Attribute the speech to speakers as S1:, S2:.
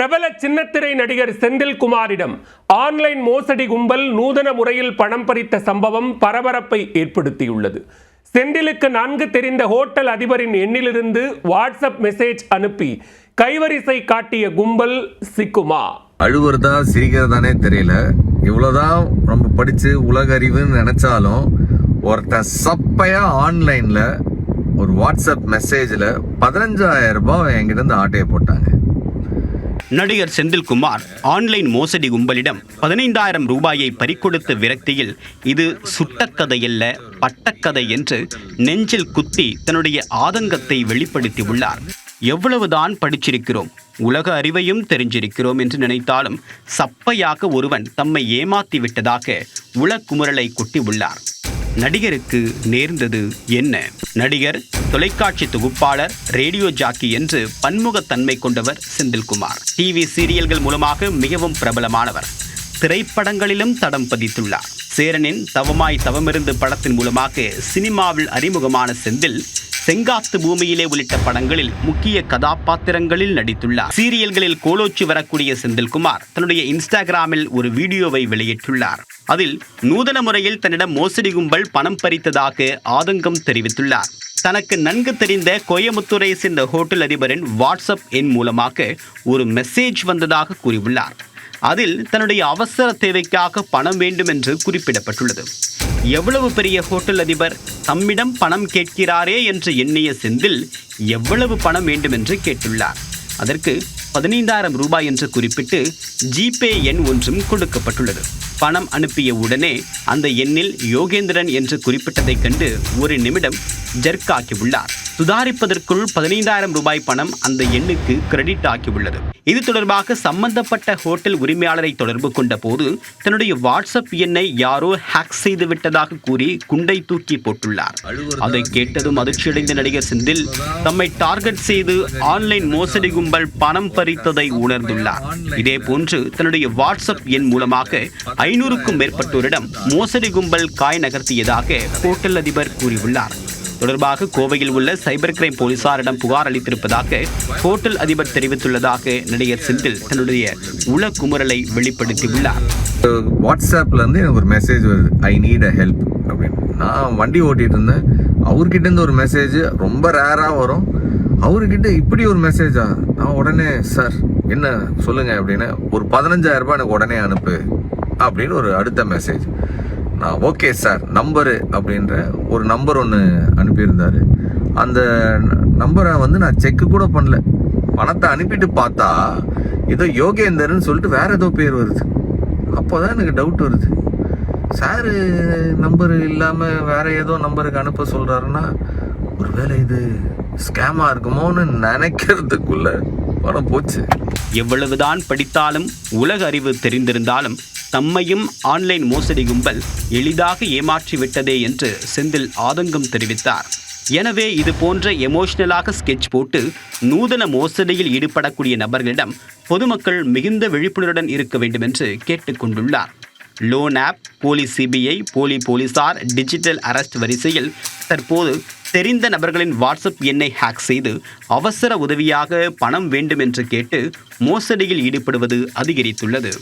S1: பிரபல சின்னத்திரை நடிகர் செந்தில்குமாரிடம் ஆன்லைன் மோசடி கும்பல் நூதன முறையில் பணம் பறித்த சம்பவம் பரபரப்பை ஏற்படுத்தியுள்ளது. செந்திலுக்கு நன்கு தெரிந்த ஹோட்டல் அதிபரின் எண்ணிலிருந்து வாட்ஸ்அப் மெசேஜ் அனுப்பி கைவரிசை காட்டிய கும்பல் சிக்குமா.
S2: அழுவுறதா சிரிக்கிறதானே தெரியல. இவ்வளோதான் நம்ம படித்து உலக அறிவுன்னு நினச்சாலும் ஒருத்தன் சப்பையா ஆன்லைனில் ஒரு வாட்ஸ்அப் மெசேஜில் பதினஞ்சாயிரம் ரூபாய் என்கிட்ட இருந்து ஆட்டையை போட்டாங்க.
S3: நடிகர் செந்தில்குமார் ஆன்லைன் மோசடி கும்பலிடம் பதினைந்தாயிரம் ரூபாயை பறிக்கொடுத்த விரக்தியில் இது சுட்டக்கதையல்ல பட்டக்கதை என்று நெஞ்சில் குத்தி தன்னுடைய ஆதங்கத்தை வெளிப்படுத்தியுள்ளார் எவ்வளவுதான் படிச்சிருக்கிறோம் உலக அறிவையும் தெரிஞ்சிருக்கிறோம் என்று நினைத்தாலும் சப்பையாக ஒருவன் தம்மை ஏமாத்தி விட்டதாக உளக்குமுறலை கொட்டியுள்ளார் நடிகருக்கு நேர்ந்தது என்ன? நடிகர் தொலைக்காட்சி தொகுப்பாளர் ரேடியோ ஜாக்கி என்று பன்முகத்தன்மை கொண்டவர் செந்தில்குமார். டிவி சீரியல்கள் மூலமாக மிகவும் பிரபலமானவர். திரைப்படங்களிலும் தடம் பதித்துள்ளார். சேரனின் தவமாய் தவமிருந்து படத்தின் மூலமாக சினிமாவில் அறிமுகமான செந்தில் செங்காத்து பூமியிலே உள்ளிட்ட படங்களில் முக்கிய கதாபாத்திரங்களில் நடித்துள்ளார். சீரியல்களில் கோலோச்சி வரக்கூடிய செந்தில்குமார் தன்னுடைய இன்ஸ்டாகிராமில் ஒரு வீடியோவை வெளியிட்டுள்ளார். அதில் நூதன முறையில் தன்னிடம் மோசடி கும்பல் பணம் பறித்ததாக ஆதங்கம் தெரிவித்துள்ளார். தனக்கு நன்கு தெரிந்த கோயமுத்தூரை சேர்ந்த ஹோட்டல் அதிபரின் வாட்ஸ்அப் எண் மூலமாக ஒரு மெசேஜ் வந்ததாக கூறியுள்ளார். அதில் தன்னுடைய அவசர தேவைக்காக பணம் வேண்டும் என்று குறிப்பிடப்பட்டுள்ளது. எவ்வளவு பெரிய ஹோட்டல் அதிபர் தம்மிடம் பணம் கேட்கிறாரே என்று எண்ணிய செந்தில் எவ்வளவு பணம் வேண்டும் என்று கேட்டுள்ளார். அதற்கு பதினைந்தாயிரம் ரூபாய் என்று குறிப்பிட்டு ஜிபே எண் ஒன்றும் கொடுக்கப்பட்டுள்ளது. பணம் அனுப்பிய உடனே அந்த எண்ணில் யோகேந்திரன் என்று குறிப்பிட்டதைக் கண்டு ஒரு நிமிடம் ஜர்க் ஆக்கியுள்ளார் சுதாரிப்பதற்குள் பதினைந்தாயிரம் ரூபாய் பணம் அந்த எண்ணுக்கு கிரெடிட் ஆகியுள்ளது. இது தொடர்பாக சம்பந்தப்பட்ட ஹோட்டல் உரிமையாளரை தொடர்பு கொண்ட போது தன்னுடைய வாட்ஸ்அப் எண்ணை யாரோ ஹேக் செய்து விட்டதாக கூறி குண்டை தூக்கி போட்டுள்ளார். அதை கேட்டதும் அதிர்ச்சியடைந்த நடிகர் செந்தில் தம்மை டார்கெட் செய்து ஆன்லைன் மோசடி கும்பல் பணம் பறித்ததை உணர்ந்துள்ளார். இதே போன்று தன்னுடைய வாட்ஸ்அப் எண் மூலமாக ஐநூறுக்கும் மேற்பட்டோரிடம் மோசடி கும்பல் காய் நகர்த்தியதாக ஹோட்டல் அதிபர் கூறியுள்ளார். தொடர்பாக கோவையில் உள்ள சைபர் கிரைம் போலீசாரிடம் புகார் அளித்திருப்பதாக ஹோட்டல் அதிபர் தெரிவித்துள்ளதாக நடிகர் செந்தில் தன்னுடைய உள குமுறலை வெளிப்படுத்தியுள்ளார்.
S2: வாட்ஸ்அப்ல இருந்து எனக்கு ஒரு மெசேஜ் வருது. ஐ நீட் அ ஹெல்ப் அப்படின்னு. நான் வண்டி ஓட்டிட்டு இருந்தேன். அவர்கிட்ட இருந்து ஒரு மெசேஜ் ரொம்ப ரேரா வரும். அவர்கிட்ட இப்படி ஒரு மெசேஜா நான் உடனே சார் என்ன சொல்லுங்க? அப்படின்னு ஒரு பதினஞ்சாயிரம் ரூபாய் எனக்கு உடனே அனுப்பு அப்படின்னு ஒரு அடுத்த மெசேஜ் நான் ஓகே சார் நம்பரு அப்படின்ற ஒரு நம்பர் ஒன்று அனுப்பியிருந்தாரு. அந்த நம்பரை வந்து நான் செக்கு கூட பண்ணல. பணத்தை அனுப்பிட்டு பார்த்தா ஏதோ யோகேந்தர்னு சொல்லிட்டு வேற ஏதோ பேர் வருது. அப்போ தான் எனக்கு டவுட் வருது. சாரு நம்பர் இல்லாமல் வேற ஏதோ நம்பருக்கு அனுப்ப சொல்கிறாருன்னா ஒருவேளை இது ஸ்கேமாக இருக்குமோன்னு நினைக்கிறதுக்குள்ள பணம் போச்சு.
S3: எவ்வளவுதான் படித்தாலும் உலக அறிவு தெரிந்திருந்தாலும் தம்மையும் ஆன்லைன் மோசடி கும்பல் எளிதாக ஏமாற்றிவிட்டதே என்று செந்தில் ஆதங்கம் தெரிவித்தார். எனவே இது போன்ற எமோஷனலாக ஸ்கெட்ச் போட்டு நூதன மோசடியில் ஈடுபடக்கூடிய நபர்களிடம் பொதுமக்கள் மிகுந்த விழிப்புணர்வுடன் இருக்க வேண்டும் என்று கேட்டுக்கொண்டுள்ளார் லோன் ஆப் போலி சிபிஐ போலி போலீசார் டிஜிட்டல் அரெஸ்ட் வரிசையில் தற்போது தெரிந்த நபர்களின் வாட்ஸ்அப் எண்ணை ஹேக் செய்து அவசர உதவியாக பணம் வேண்டும் என்று கேட்டு மோசடியில் ஈடுபடுவது அதிகரித்துள்ளது.